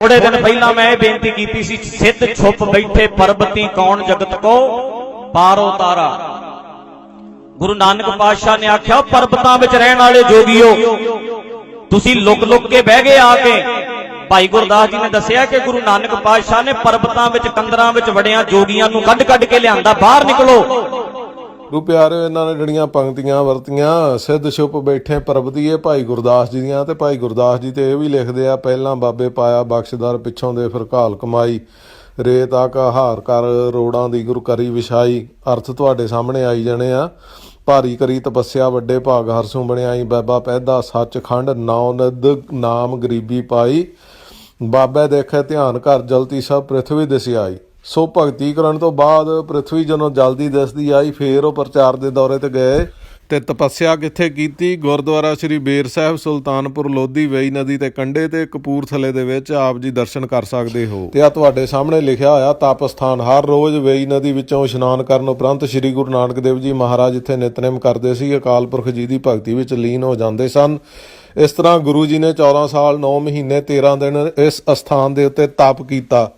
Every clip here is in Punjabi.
ਥੋੜੇ ਦਿਨ ਪਹਿਲਾਂ ਮੈਂ ਇਹ ਬੇਨਤੀ ਕੀਤੀ ਸੀ, ਸਿੱਧ ਛੁਪ ਬੈਠੇ ਪਰਬਤੀ ਕੌਣ ਜਗਤ ਕੋ? ਪਾਰੋ ਤਾਰਾ। ਗੁਰੂ ਨਾਨਕ ਪਾਤਸ਼ਾਹ ਨੇ ਆਖਿਆ, ਪਰਬਤਾਂ ਵਿੱਚ ਰਹਿਣ ਵਾਲੇ ਜੋਗੀਓ, ਤੁਸੀਂ ਲੁਕ ਲੁਕ ਕੇ ਬਹਿ ਗਏ ਆ ਕੇ। ਭਾਈ ਗੁਰਦਾਸ ਜੀ ਨੇ ਦੱਸਿਆ ਕਿ ਗੁਰੂ ਨਾਨਕ ਪਾਤਸ਼ਾਹ ਨੇ ਪਰਬਤਾਂ ਵਿੱਚ ਕੰਦਰਾਂ ਵਿੱਚ ਵੜਿਆਂ ਜੋਗੀਆਂ ਨੂੰ ਕੱਢ ਕੱਢ ਕੇ ਲਿਆਂਦਾ, ਬਾਹਰ ਨਿਕਲੋ। ਗੁਰੂ ਪਿਆਰਿਓ, ਇਹਨਾਂ ਨੇ ਜਿਹੜੀਆਂ ਪੰਕਤੀਆਂ ਵਰਤੀਆਂ, ਸਿੱਧ ਛੁਪ ਬੈਠੇ ਪਰਬਤੀਏ ਭਾਈ ਗੁਰਦਾਸ ਜੀ ਦੀਆਂ, ਤੇ ਭਾਈ ਗੁਰਦਾਸ ਜੀ ਤੇ ਇਹ ਵੀ ਲਿਖਦੇ ਆ, ਪਹਿਲਾਂ ਬਾਬੇ ਪਾਇਆ ਬਖਸ਼ਦਾਰ, ਪਿੱਛੋਂ ਦੇ ਫਿਰ ਘਾਲ ਕਮਾਈ, ਰੇਤ ਆਕਾ ਹਾਰ ਕਰ, ਰੋੜਾਂ ਦੀ ਗੁਰੂ ਕਰੀ ਵਿਛਾਈ, ਅਰਥ ਤੁਹਾਡੇ ਸਾਹਮਣੇ ਆਈ ਜਾਣੇ ਆ, ਭਾਰੀ ਕਰੀ ਤਪੱਸਿਆ, ਵੱਡੇ ਭਾਗ ਹਰਸੋਂ ਬਣਿਆਈ, ਬਾਬਾ ਪੈਦਾ ਸੱਚਖੰਡ ਨਾਉ ਨਦ ਨਾਮ ਗਰੀਬੀ ਪਾਈ, ਬਾਬੇ ਦੇਖੇ ਧਿਆਨ ਕਰ ਜਲਤੀ ਸਭ ਪ੍ਰithvi ਦਿਸਿਆਈ। ਸੋ ਭਗਤੀ ਕਰਨ ਤੋਂ ਬਾਅਦ ਪ੍ਰithvi ਜਦੋਂ ਜਲਦੀ ਦਿਸਦੀ ਆਈ, ਫੇਰ ਉਹ ਪ੍ਰਚਾਰ ਦੇ ਦੌਰੇ ਤੇ ਗਏ ਤੇ ਤਪੱਸਿਆ ਕਿੱਥੇ ਕੀਤੀ? ਗੁਰਦੁਆਰਾ ਸ੍ਰੀ ਬੇਰ ਸਾਹਿਬ ਸੁਲਤਾਨਪੁਰ ਲੋਧੀ ਵੇਈ ਨਦੀ ਤੇ ਕੰਢੇ ਤੇ ਕਪੂਰਥਲੇ ਦੇ ਵਿੱਚ ਆਪ ਜੀ ਦਰਸ਼ਨ ਕਰ ਸਕਦੇ ਹੋ। ਤੇ ਆ ਤੁਹਾਡੇ ਸਾਹਮਣੇ ਲਿਖਿਆ ਹੋਇਆ ਤਪ ਸਥਾਨ ਹਰ ਰੋਜ਼ ਵੇਈ ਨਦੀ ਵਿੱਚੋਂ ਇਸ਼ਨਾਨ ਕਰਨ ਉਪਰੰਤ ਸ੍ਰੀ ਗੁਰੂ ਨਾਨਕ ਦੇਵ ਜੀ ਮਹਾਰਾਜ ਜਿੱਥੇ ਨਿਤਨੇਮ ਕਰਦੇ ਸੀ, ਅਕਾਲ ਪੁਰਖ ਜੀ ਦੀ ਭਗਤੀ ਵਿੱਚ ਲੀਨ ਹੋ ਜਾਂਦੇ ਸਨ। ਇਸ ਤਰ੍ਹਾਂ ਗੁਰੂ ਜੀ ਨੇ 14 ਸਾਲ 9 ਮਹੀਨੇ 13 ਦਿਨ ਇਸ ਅਸਥਾਨ ਦੇ ਉੱਤੇ ਤਪ ਕੀਤਾ।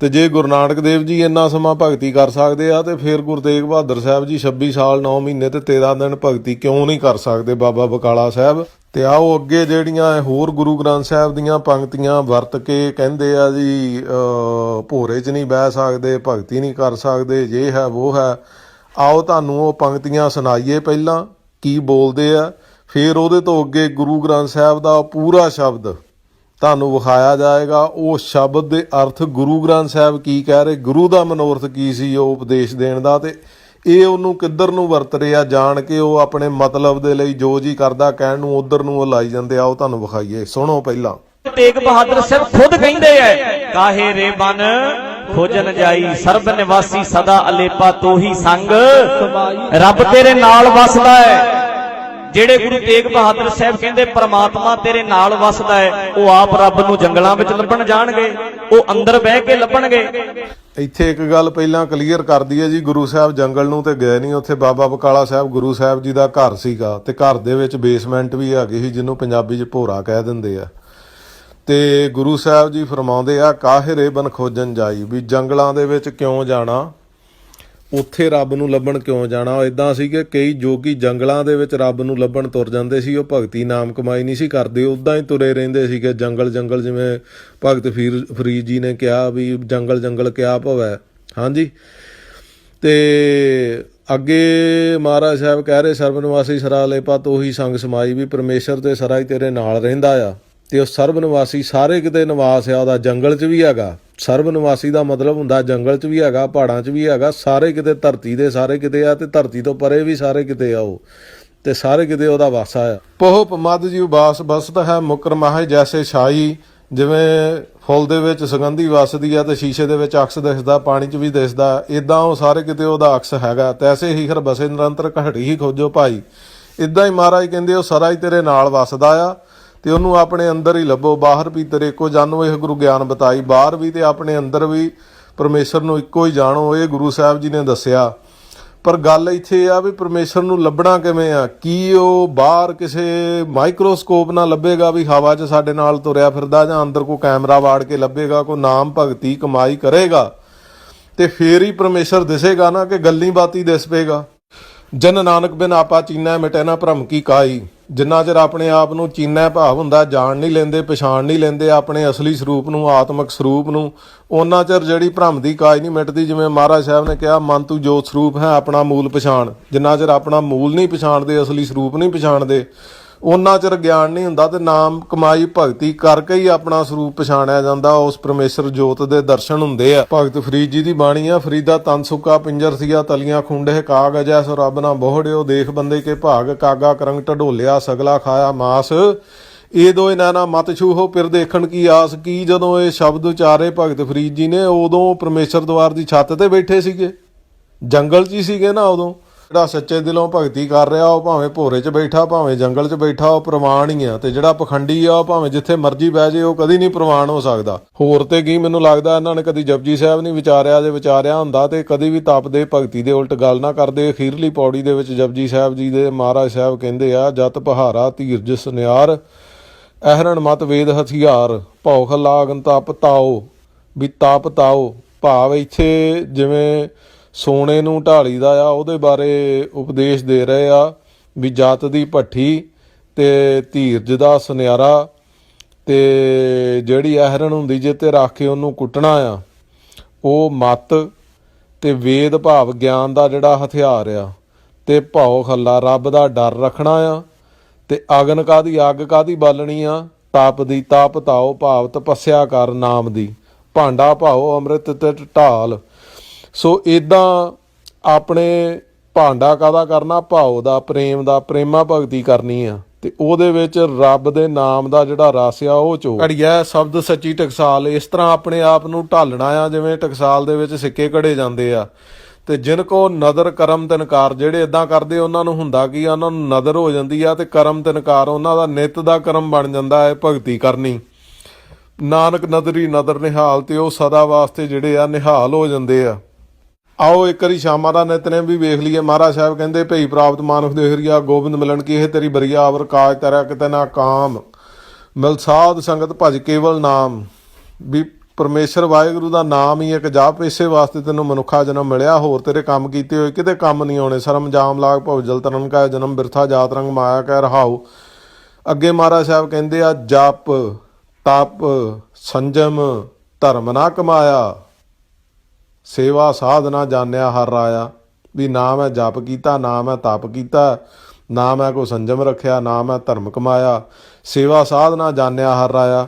ਤੇ ਜੇ ਗੁਰੂ ਨਾਨਕ ਦੇਵ ਜੀ ਇੰਨਾ ਸਮਾਂ ਭਗਤੀ ਕਰ ਸਕਦੇ ਆ, ਤੇ ਫਿਰ ਗੁਰੂ ਤੇਗ ਬਹਾਦਰ ਸਾਹਿਬ ਜੀ 26 ਸਾਲ 9 ਮਹੀਨੇ ਤੇ 13 ਦਿਨ ਭਗਤੀ ਕਿਉਂ ਨਹੀਂ ਕਰ ਸਕਦੇ ਬਾਬਾ ਬਕਾਲਾ ਸਾਹਿਬ? ਤੇ ਆਓ ਅੱਗੇ ਜਿਹੜੀਆਂ ਹੋਰ ਗੁਰੂ ਗ੍ਰੰਥ ਸਾਹਿਬ ਦੀਆਂ ਪੰਕਤੀਆਂ ਵਰਤ ਕੇ ਕਹਿੰਦੇ ਆ ਜੀ ਭੋਰੇ 'ਚ ਨਹੀਂ ਬਹਿ ਸਕਦੇ, ਭਗਤੀ ਨਹੀਂ ਕਰ ਸਕਦੇ, ਜੇ ਹੈ ਉਹ ਹੈ। ਆਓ ਤੁਹਾਨੂੰ ਉਹ ਪੰਕਤੀਆਂ ਸੁਣਾਈਏ ਪਹਿਲਾਂ, ਕੀ ਬੋਲਦੇ ਆ? ਫਿਰ ਉਹਦੇ ਤੋਂ ਅੱਗੇ ਗੁਰੂ ਗ੍ਰੰਥ ਸਾਹਿਬ ਦਾ ਪੂਰਾ ਸ਼ਬਦ। ਤੁਹਾਨੂੰ ਵਿਖਾਇਆ ਜਾਏਗਾ, ਉਹ ਸ਼ਬਦ ਦੇ ਅਰਥ ਗੁਰੂ ਗ੍ਰੰਥ ਸਾਹਿਬ ਕੀ ਕਹਿ ਰਹੇ, ਗੁਰੂ ਦਾ ਮਨੋਰਥ ਕੀ ਸੀ ਉਹ ਉਪਦੇਸ਼ ਦੇਣ ਦਾ ਤੇ ਇਹ ਉਹਨੂੰ ਕਿੱਧਰ ਨੂੰ ਵਰਤ ਰਿਹਾ ਜਾਣ ਕੇ ਉਹ ਆਪਣੇ ਮਤਲਬ ਦੇ ਲਈ ਜੋ ਜੀ ਕਰਦਾ ਕਹਿਣ ਨੂੰ ਉਧਰ ਨੂੰ ਉਹ ਲਾਈ ਜਾਂਦੇ ਆ, ਉਹ ਤੁਹਾਨੂੰ ਵਿਖਾਈਏ, ਸੁਣੋ ਪਹਿਲਾਂ। ਤੇਗ ਬਹਾਦਰ ਸਾਹਿਬ ਖੁਦ ਕਹਿੰਦੇ ਐ, ਕਾਹੇ ਰੇ ਬਨ ਖੋਜਨ ਜਾਈ, ਸਰਬ ਨਿਵਾਸੀ ਸਦਾ ਅਲੇਪਾ ਤੋਹੀ ਸੰਗ, ਰੱਬ ਤੇਰੇ ਨਾਲ ਵਸਦਾ ਹੈ ਜਿਹੜੇ ਗੁਰੂ ਤੇਗ ਬਹਾਦਰ ਸਾਹਿਬ ਕਹਿੰਦੇ ਪ੍ਰਮਾਤਮਾ ਤੇਰੇ ਨਾਲ ਵਸਦਾ ਹੈ, ਉਹ ਆਪ ਰੱਬ ਨੂੰ ਜੰਗਲਾਂ ਵਿੱਚ ਲੱਭਣ ਜਾਣਗੇ, ਉਹ ਅੰਦਰ ਬਹਿ ਕੇ ਲੱਭਣਗੇ। ਇੱਥੇ ਇੱਕ ਗੱਲ ਪਹਿਲਾਂ ਕਲੀਅਰ ਕਰ ਦਈਏ ਜੀ, ਗੁਰੂ ਸਾਹਿਬ ਜੰਗਲ ਨੂੰ ਤੇ ਗਏ ਨਹੀਂ, ਉੱਥੇ ਬਾਬਾ ਬਕਾਲਾ ਸਾਹਿਬ, ਗੁਰੂ ਸਾਹਿਬ ਜੀ ਦਾ ਘਰ ਸੀਗਾ ਤੇ ਘਰ ਦੇ ਵਿੱਚ ਬੇਸਮੈਂਟ ਵੀ ਹੈਗੀ ਸੀ, ਜਿਹਨੂੰ ਪੰਜਾਬੀ 'ਚ ਭੋਰਾ ਕਹਿ ਦਿੰਦੇ ਆ। ਤੇ ਗੁਰੂ ਸਾਹਿਬ ਜੀ ਫਰਮਾਉਂਦੇ ਆ, ਕਾਹਿਰੇ ਬਨ ਖੋਜਨ ਜਾਈ, ਵੀ ਜੰਗਲਾਂ ਦੇ ਵਿੱਚ ਕਿਉਂ ਜਾਣਾ? ਉੱਥੇ ਰੱਬ ਨੂੰ ਲੱਭਣ ਕਿਉਂ ਜਾਣਾ? ਇਦਾਂ ਸੀ ਕਿ ਕਈ ਜੋਗੀ ਜੰਗਲਾਂ ਦੇ ਵਿੱਚ ਰੱਬ ਨੂੰ ਲੱਭਣ ਤੁਰ ਜਾਂਦੇ ਸੀ, ਉਹ ਭਗਤੀ ਨਾਮ ਕਮਾਈ ਨਹੀਂ ਸੀ ਕਰਦੇ ਉਦਾਂ ਹੀ ਤੁਰੇ ਰਹਿੰਦੇ ਸੀਗੇ। ਜੰਗਲ ਜੰਗਲ ਜਿਵੇਂ ਭਗਤ ਫੀਰ, ਫਰੀਦ ਜੀ ਨੇ ਕਿਹਾ ਵੀ ਜੰਗਲ ਜੰਗਲ ਕਿਆ ਭਵੈ। ਹਾਂਜੀ? ਤੇ ਅੱਗੇ ਮਹਾਰਾਜ ਸਾਹਿਬ ਕਹਿ ਰਹੇ, ਸਰਬਨਵਾਸੀ ਨਿਵਾਸੀ ਸਰਾ ਲੈ ਪਾ ਸੰਗ ਸਮਾਈ ਵੀ ਪਰਮੇਸ਼ਰ ਤੇ ਸਰਾ ਹੀ ਤੇਰੇ ਨਾਲ ਰਹਿੰਦਾ ਆ। ਤੇ ਉਹ ਸਰਬਨਿਵਾਸੀ ਸਾਰੇ ਕਿਤੇ ਨਿਵਾਸ ਆ, ਉਹਦਾ ਜੰਗਲ 'ਚ ਵੀ ਹੈਗਾ। ਸਰਬ ਨਿਵਾਸੀ ਦਾ ਮਤਲਬ ਹੁੰਦਾ, ਜੰਗਲ 'ਚ ਵੀ ਹੈਗਾ, ਪਹਾੜਾਂ 'ਚ ਵੀ ਹੈਗਾ, ਸਾਰੇ ਕਿਤੇ ਧਰਤੀ ਦੇ ਸਾਰੇ ਕਿਤੇ ਆ ਤੇ ਧਰਤੀ ਤੋਂ ਪਰੇ ਵੀ ਸਾਰੇ ਕਿਤੇ ਆ ਉਹ, ਤੇ ਸਾਰੇ ਕਿਤੇ ਉਹਦਾ ਵਾਸਾ ਆ। ਪੋਹ ਪਮਦ ਜੀ ਵਾਸ ਬਸਤ ਹੈ, ਮੁਕਰ ਮਾਹੇ ਜੈਸੇ ਛਾਈ, ਜਿਵੇਂ ਫੁੱਲ ਦੇ ਵਿੱਚ ਸੁਗੰਧੀ ਵਸਦੀ ਆ ਤੇ ਸ਼ੀਸ਼ੇ ਦੇ ਵਿੱਚ ਅਕਸ ਦਿਸਦਾ, ਪਾਣੀ 'ਚ ਵੀ ਦਿਸਦਾ ਇਦਾਂ ਉਹ ਸਾਰੇ ਕਿਤੇ ਉਹਦਾ ਅਕਸ ਹੈਗਾ। ਤੈਸੇ ਹੀ ਹਰ ਬਸੇ ਨਿਰੰਤਰ ਘੜੀ ਹੀ ਖੋਜੋ ਭਾਈ। ਇਦਾਂ ਹੀ ਮਹਾਰਾਜ ਕਹਿੰਦੇ, ਉਹ ਸਾਰਾ ਹੀ ਤੇਰੇ ਨਾਲ ਵਸਦਾ ਆ। ਤੇ ਉਹਨੂੰ ਆਪਣੇ ਅੰਦਰ ਹੀ ਲੱਭੋ, ਬਾਹਰ ਵੀ ਤੇਰੇ ਇੱਕੋ ਜਾਨੋ ਇਹ ਗੁਰੂ ਗਿਆਨ ਬਤਾਈ। ਬਾਹਰ ਵੀ ਤੇ ਆਪਣੇ ਅੰਦਰ ਵੀ ਪਰਮੇਸ਼ਰ ਨੂੰ ਇੱਕੋ ਹੀ ਜਾਣੋ, ਇਹ ਗੁਰੂ ਸਾਹਿਬ ਜੀ ਨੇ ਦੱਸਿਆ। ਪਰ ਗੱਲ ਇੱਥੇ ਆ ਵੀ ਪਰਮੇਸ਼ਰ ਨੂੰ ਲੱਭਣਾ ਕਿਵੇਂ ਆ? ਕੀ ਉਹ ਬਾਹਰ ਕਿਸੇ ਮਾਈਕਰੋਸਕੋਪ ਨਾਲ ਲੱਭੇਗਾ ਵੀ ਹਵਾ 'ਚ ਸਾਡੇ ਨਾਲ ਤੁਰਿਆ ਫਿਰਦਾ ਜਾਂ ਅੰਦਰ ਕੋਈ ਕੈਮਰਾ ਵਾੜ ਕੇ ਲੱਭੇਗਾ, ਕੋਈ ਨਾਮ, ਭਗਤੀ, ਕਮਾਈ ਕਰੇਗਾ? ਤੇ ਫੇਰ ਹੀ ਪਰਮੇਸ਼ਰ ਦਿਸੇਗਾ ਨਾ ਕਿ ਗੱਲੀ ਬਾਤੀ ਦਿਸ ਪੇਗਾ ਜਨ ਨਾਨਕ ਬਿਨ ਆਪਾ ਚੀਨਾ ਮਿਟੈ ਨਾ ਭ੍ਰਮ ਕੀ ਕਾਈ। ਜਿੰਨਾ ਚਿਰ ਆਪਣੇ ਆਪ ਨੂੰ ਚੀਨੈ ਭਾਵ ਹੁੰਦਾ, ਜਾਣ ਨਹੀਂ ਲੈਂਦੇ, ਪਛਾਣ ਨਹੀਂ ਲੈਂਦੇ, ਆਪਣੇ ਅਸਲੀ ਸਰੂਪ ਨੂੰ, ਆਤਮਿਕ ਸਰੂਪ ਨੂੰ, ਉਹਨਾਂ ਚਿਰ ਜਿਹੜੀ ਭ੍ਰਮ ਦੀ ਕਾਜ ਨਹੀਂ ਮਿਟਦੀ, ਜਿਵੇਂ ਮਹਾਰਾਜ ਸਾਹਿਬ ਨੇ ਕਿਹਾ, ਮਨ ਤੂੰ ਜੋਤ ਸਰੂਪ ਹੈ, ਆਪਣਾ ਮੂਲ ਪਛਾਣ। ਜਿੰਨਾ ਚਿਰ ਆਪਣਾ ਮੂਲ ਨਹੀਂ ਪਛਾਣਦੇ, ਅਸਲੀ ਸਰੂਪ ਨਹੀਂ ਪਛਾਣਦੇ ਉਹਨਾਂ ਚਿਰ ਗਿਆਨ ਨਹੀਂ ਹੁੰਦਾ ਤੇ ਨਾਮ ਕਮਾਈ ਭਗਤੀ ਕਰਕੇ ਹੀ ਆਪਣਾ ਸਰੂਪ ਪਛਾਣਿਆ ਜਾਂਦਾ। ਉਸ ਪਰਮੇਸ਼ਰ ਜੋਤ ਦੇ ਦਰਸ਼ਨ ਹੁੰਦੇ ਆ। ਭਗਤ ਫਰੀਦ ਜੀ ਦੀ ਬਾਣੀ ਆ, ਫਰੀਦਾ ਤਨ ਸੁੱਕਾ ਪਿੰਜਰ ਸੀਆ, ਤਲੀਆਂ ਖੁੰਡੇ ਕਾਗ ਅਜੈ, ਸੋ ਰੱਬ ਨਾ ਬੋਹੜਿਓ, ਦੇਖ ਬੰਦੇ ਕੇ ਭਾਗ, ਕਾਗਾ ਕਰੰਗ ਢਡੋਲਿਆ ਸਗਲਾ ਖਾਇਆ ਮਾਸ। ਇਹ ਦੋਏ ਨਾਨਾ ਮਤ ਛੂਹੋ, ਪਿਰ ਦੇਖਣ ਕੀ ਆਸ, ਕੀ ਜਦੋਂ ਇਹ ਸ਼ਬਦ ਉਚਾਰੇ ਭਗਤ ਫਰੀਦ ਜੀ ਨੇ, ਉਦੋਂ ਪਰਮੇਸ਼ਰ ਦਵਾਰ ਦੀ ਛੱਤ ਤੇ ਬੈਠੇ ਸੀਗੇ। ਜੰਗਲ 'ਚ ਹੀ ਸੀਗੇ ਨਾ ਉਦੋਂ। ਜਿਹੜਾ ਸੱਚੇ ਦਿਲੋਂ ਭਗਤੀ ਕਰ ਰਿਹਾ, ਉਹ ਭਾਵੇਂ ਭੋਰੇ 'ਚ ਬੈਠਾ, ਭਾਵੇਂ ਜੰਗਲ 'ਚ ਬੈਠਾ, ਉਹ ਪ੍ਰਮਾਣ ਹੀ ਆ ਤੇ ਜਿਹੜਾ ਪਖੰਡੀ ਆ, ਉਹ ਭਾਵੇਂ ਜਿੱਥੇ ਮਰਜ਼ੀ ਬਹਿ ਜੇ, ਉਹ ਕਦੀ ਨਹੀਂ ਪ੍ਰਮਾਣ ਹੋ ਸਕਦਾ। ਹੋਰ ਤੇ ਕੀ ਮੈਨੂੰ ਲੱਗਦਾ, ਇਹਨਾਂ ਨੇ ਕਦੀ ਜਪਜੀ ਸਾਹਿਬ ਨਹੀਂ ਵਿਚਾਰਿਆ ਜੇ ਵਿਚਾਰਿਆ ਹੁੰਦਾ ਤੇ ਕਦੀ ਵੀ ਤਪਦੇ ਭਗਤੀ ਦੇ ਉਲਟ ਗੱਲ ਨਾ ਕਰਦੇ। ਅਖੀਰਲੀ ਪੌੜੀ ਦੇ ਵਿੱਚ ਜਪਜੀ ਸਾਹਿਬ ਜੀ ਦੇ ਮਹਾਰਾਜ ਸਾਹਿਬ ਕਹਿੰਦੇ ਆ, ਜਤ ਪਹਾਰਾ ਧੀਰਜ, ਸੁਨਿਆਰ ਅਹਰਣ ਮਤ ਵੇਦ ਹਥਿਆਰ, ਭੌਖ ਲਾਗਨ ਤਪ ਤਾਓ, ਵੀ ਤਪ ਤਾਓ, ਭਾਵ ਇੱਥੇ ਜਿਵੇਂ ਸੋਨੇ ਨੂੰ ਢਾਲੀ ਦਾ ਆ, ਉਹਦੇ ਬਾਰੇ ਉਪਦੇਸ਼ ਦੇ ਰਹੇ ਆ ਵੀ ਜਾਤ ਦੀ ਭੱਠੀ ਤੇ ਧੀਰਜ ਦਾ ਸੁਨਿਆਰਾ ਤੇ ਜਿਹੜੀ ਅਹਰਣ ਹੁੰਦੀ ਜੇ ਤੇ ਰੱਖ ਕੇ ਉਹਨੂੰ ਕੁੱਟਣਾ ਆ, ਉਹ ਮਤ ਤੇ ਵੇਦ ਭਾਵ ਗਿਆਨ ਦਾ ਜਿਹੜਾ ਹਥਿਆਰ ਆ, ਤੇ ਭਉ ਖੱਲਾ ਰੱਬ ਦਾ ਡਰ ਰੱਖਣਾ ਆ, ਤੇ ਅਗਨ ਕਾਦੀ ਅੱਗ ਕਾਦੀ ਬਾਲਣੀ ਆ? ਤਾਪ ਦੀ ਤਾਪ ਤਾਓ ਭਾਵ ਤਪੱਸਿਆ ਕਰ ਨਾਮ ਦੀ, ਭਾਂਡਾ ਭਾਓ ਅੰਮ੍ਰਿਤ ਤੇ ਢਾਲ ਸੋ ਇਦਾਂ ਆਪਣੇ ਭਾਂਡਾ ਕਾਦਾ ਕਰਨਾ? ਭਾਉ ਦਾ, ਪ੍ਰੇਮ ਦਾ, ਪ੍ਰੇਮਾ ਭਗਤੀ ਕਰਨੀ ਆ। ਤੇ ਉਹਦੇ ਵਿੱਚ ਰੱਬ ਦੇ ਨਾਮ ਦਾ ਜਿਹੜਾ ਰਸ ਆ, ਉਹ ਚੋ। ਘੜੀਆ ਸ਼ਬਦ ਸੱਚੀ ਟਕਸਾਲ, ਇਸ ਤਰ੍ਹਾਂ ਆਪਣੇ ਆਪ ਨੂੰ ਢਾਲਣਾ ਆ, ਜਿਵੇਂ ਟਕਸਾਲ ਦੇ ਵਿੱਚ ਸਿੱਕੇ ਘੜੇ ਜਾਂਦੇ ਆ। ਤੇ ਜਿਨ ਕੋ ਨਦਰ ਕਰਮ ਤਨਕਾਰ, ਜਿਹੜੇ ਇਦਾਂ ਕਰਦੇ, ਉਹਨਾਂ ਨੂੰ ਹੁੰਦਾ ਕੀ ਆ? ਉਹਨਾਂ ਨੂੰ ਨਦਰ ਹੋ ਜਾਂਦੀ ਆ ਤੇ ਕਰਮ ਤਨਕਾਰ, ਉਹਨਾਂ ਦਾ ਨਿਤ ਦਾ ਕਰਮ ਬਣ ਜਾਂਦਾ ਹੈ ਭਗਤੀ ਕਰਨੀ। ਨਾਨਕ ਨਦਰੀ ਨਦਰ ਨਿਹਾਲ, ਤੇ ਉਹ ਸਦਾ ਵਾਸਤੇ ਜਿਹੜੇ ਆ ਨਿਹਾਲ ਹੋ ਜਾਂਦੇ ਆ। ਆਓ ਇੱਕ ਵਾਰੀ ਸ਼ਾਮਾਂ ਦਾ ਨਿਤਨੇਮ ਵੀ ਵੇਖ ਲਈਏ। ਮਹਾਰਾਜ ਸਾਹਿਬ ਕਹਿੰਦੇ, ਭਈ ਪ੍ਰਾਪਤ ਮਾਨੁਖ ਦੇਹਰੀਆ ਗੋਬਿੰਦ ਮਿਲਣ ਕੀ ਇਹ ਤੇਰੀ ਬਰੀਆ ਅਵਰ ਕਾਜ ਤੇਰਾ ਕਿਤੇ ਨਾ ਕਾਮ? ਮਿਲ ਸਾਧ ਸੰਗਤ ਭਜ ਕੇਵਲ ਨਾਮ। ਵੀ ਪਰਮੇਸ਼ਰ ਵਾਹਿਗੁਰੂ ਦਾ ਨਾਮ ਹੀ ਇੱਕ ਜਾਪ, ਇਸੇ ਵਾਸਤੇ ਤੈਨੂੰ ਮਨੁੱਖਾ ਜਨਮ ਮਿਲਿਆ। ਹੋਰ ਤੇਰੇ ਕੰਮ ਕੀਤੇ ਹੋਏ ਕਿਤੇ ਕੰਮ ਨਹੀਂ ਆਉਣੇ। ਸਰਮ ਜਾਮ ਲਾਗ ਭਵ ਜਲ ਤਰਨ ਕਾ ਜਨਮ ਬਿਰਥਾ ਜਾਤ ਰੰਗ ਮਾਇਆ ਕਹਿ ਰਹਾਉ। ਅੱਗੇ ਮਹਾਰਾਜ ਸਾਹਿਬ ਕਹਿੰਦੇ ਆ, ਜਪ, ਤਪ, ਸੰਜਮ, ਧਰਮ ਨਾ ਕਮਾਇਆ। ਸੇਵਾ ਸਾਧਨਾ ਜਾਣਿਆ ਹਰ ਰਾਇਆ ਵੀ ਨਾ ਮੈਂ ਜਪ ਕੀਤਾ, ਨਾ ਮੈਂ ਤਪ ਕੀਤਾ, ਨਾ ਮੈਂ ਕੋ ਸੰਜਮ ਰੱਖਿਆ, ਨਾ ਮੈਂ ਧਰਮ ਕਮਾਇਆ। ਸੇਵਾ ਸਾਧਨਾ ਜਾਣਿਆ ਹਰ ਰਾਇਆ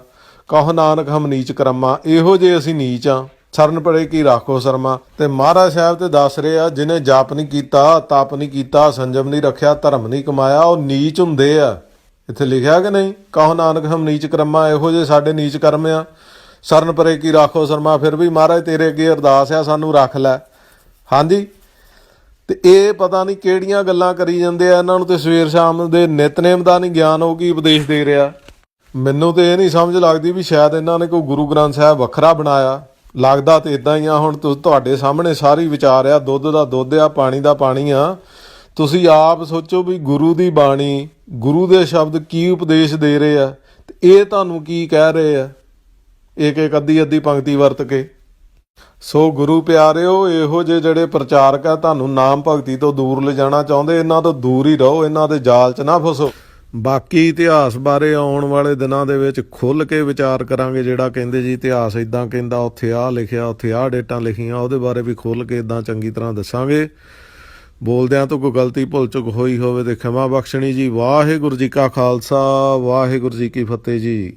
ਕਹੋ ਨਾਨਕ ਹਮ ਨੀਚ ਕਰਮਾ, ਇਹੋ ਜੇ ਅਸੀਂ ਨੀਚ ਆ। ਸਰਨ ਪੜੇ ਕੀ ਰਾਖੋ ਸਰਮਾ। ਤੇ ਮਹਾਰਾਜ ਸਾਹਿਬ ਤੇ ਦੱਸ ਰਹੇ ਆ ਜਿਹਨੇ ਜਾਪ ਨਹੀਂ ਕੀਤਾ, ਤਪ ਨਹੀਂ ਕੀਤਾ, ਸੰਜਮ ਨਹੀਂ ਰੱਖਿਆ, ਧਰਮ ਨਹੀਂ ਕਮਾਇਆ, ਉਹ ਨੀਚ ਹੁੰਦੇ ਆ। ਇੱਥੇ ਲਿਖਿਆ ਕਿ ਨਹੀਂ? ਕਹੋ ਨਾਨਕ ਹਮ ਨੀਚ ਕਰਮਾ, ਇਹੋ ਜੇ ਸਾਡੇ ਨੀਚ ਕਰਮ ਆ। ਸਰਨ ਪਰੇ ਕੀ ਰਾਖੋ ਸਰਮਾ, ਫਿਰ ਵੀ ਮਹਾਰਾਜ ਤੇਰੇ ਅੱਗੇ ਅਰਦਾਸ ਆ, ਸਾਨੂੰ ਰੱਖ ਲੈ। ਹਾਂਜੀ? ਤੇ ਇਹ ਪਤਾ ਨਹੀਂ ਕਿਹੜੀਆਂ ਗੱਲਾਂ ਕਰੀ ਜਾਂਦੇ ਆ, ਇਹਨਾਂ ਨੂੰ ਤੇ ਸਵੇਰ ਸ਼ਾਮ ਦੇ ਨਿਤਨੇਮ ਦਾ ਨਹੀਂ ਗਿਆਨ ਹੋ ਕੀ ਉਪਦੇਸ਼ ਦੇ ਰਿਹਾ। ਮੈਨੂੰ ਤੇ ਇਹ ਨਹੀਂ ਸਮਝ ਲੱਗਦੀ ਵੀ ਸ਼ਾਇਦ ਇਹਨਾਂ ਨੇ ਕੋਈ ਗੁਰੂ ਗ੍ਰੰਥ ਸਾਹਿਬ ਵੱਖਰਾ ਬਣਾਇਆ। ਲੱਗਦਾ ਤੇ ਇਦਾਂ ਹੀ ਆ, ਹੁਣ ਤੁਹਾਡੇ ਸਾਹਮਣੇ ਸਾਰੀ ਵਿਚਾਰ ਆ, ਦੁੱਧ ਦਾ ਦੁੱਧ ਆ, ਪਾਣੀ ਦਾ ਪਾਣੀ ਆ। ਤੁਸੀਂ ਆਪ ਸੋਚੋ ਵੀ ਗੁਰੂ ਦੀ ਬਾਣੀ, ਗੁਰੂ ਦੇ ਸ਼ਬਦ ਕੀ ਉਪਦੇਸ਼ ਦੇ ਰਹੇ ਆ, ਤੇ ਇਹ ਤੁਹਾਨੂੰ ਕੀ ਕਹਿ ਰਹੇ ਆ? ਇੱਕ ਇੱਕ ਅੱਧੀ ਅੱਧੀ ਪੰਕਤੀ ਵਰਤ ਕੇ। ਸੋ ਗੁਰੂ ਪਿਆਰਿਓ, ਇਹੋ ਜਿਹੇ ਜਿਹੜੇ ਪ੍ਰਚਾਰਕ ਆ, ਤੁਹਾਨੂੰ ਨਾਮ ਭਗਤੀ ਤੋਂ ਦੂਰ ਲਿਜਾਣਾ ਚਾਹੁੰਦੇ, ਇਹਨਾਂ ਤੋਂ ਦੂਰ ਹੀ ਰਹੋ, ਇਹਨਾਂ ਦੇ ਜਾਲ 'ਚ ਨਾ ਫਸੋ। ਬਾਕੀ ਇਤਿਹਾਸ ਬਾਰੇ ਆਉਣ ਵਾਲੇ ਦਿਨਾਂ ਦੇ ਵਿੱਚ ਖੁੱਲ ਕੇ ਵਿਚਾਰ ਕਰਾਂਗੇ, ਜਿਹੜਾ ਕਹਿੰਦੇ ਜੀ ਇਤਿਹਾਸ ਇਦਾਂ ਕਹਿੰਦਾ, ਉੱਥੇ ਆਹ ਲਿਖਿਆ, ਉੱਥੇ ਆਹ ਡੇਟਾਂ ਲਿਖੀਆਂ, ਉਹਦੇ ਬਾਰੇ ਵੀ ਖੁੱਲ ਕੇ ਇਦਾਂ ਚੰਗੀ ਤਰ੍ਹਾਂ ਦੱਸਾਂਗੇ। ਬੋਲਦਿਆਂ ਤੋਂ ਕੋਈ ਗਲਤੀ ਭੁੱਲ ਚੁੱਕ ਹੋਈ ਹੋਵੇ ਤੇ ਖਿਮਾ ਬਖਸ਼ਣੀ ਜੀ। ਵਾਹਿਗੁਰੂ ਜੀ ਕਾ ਖਾਲਸਾ, ਵਾਹਿਗੁਰੂ ਜੀ ਕੀ ਫਤਿਹ ਜੀ।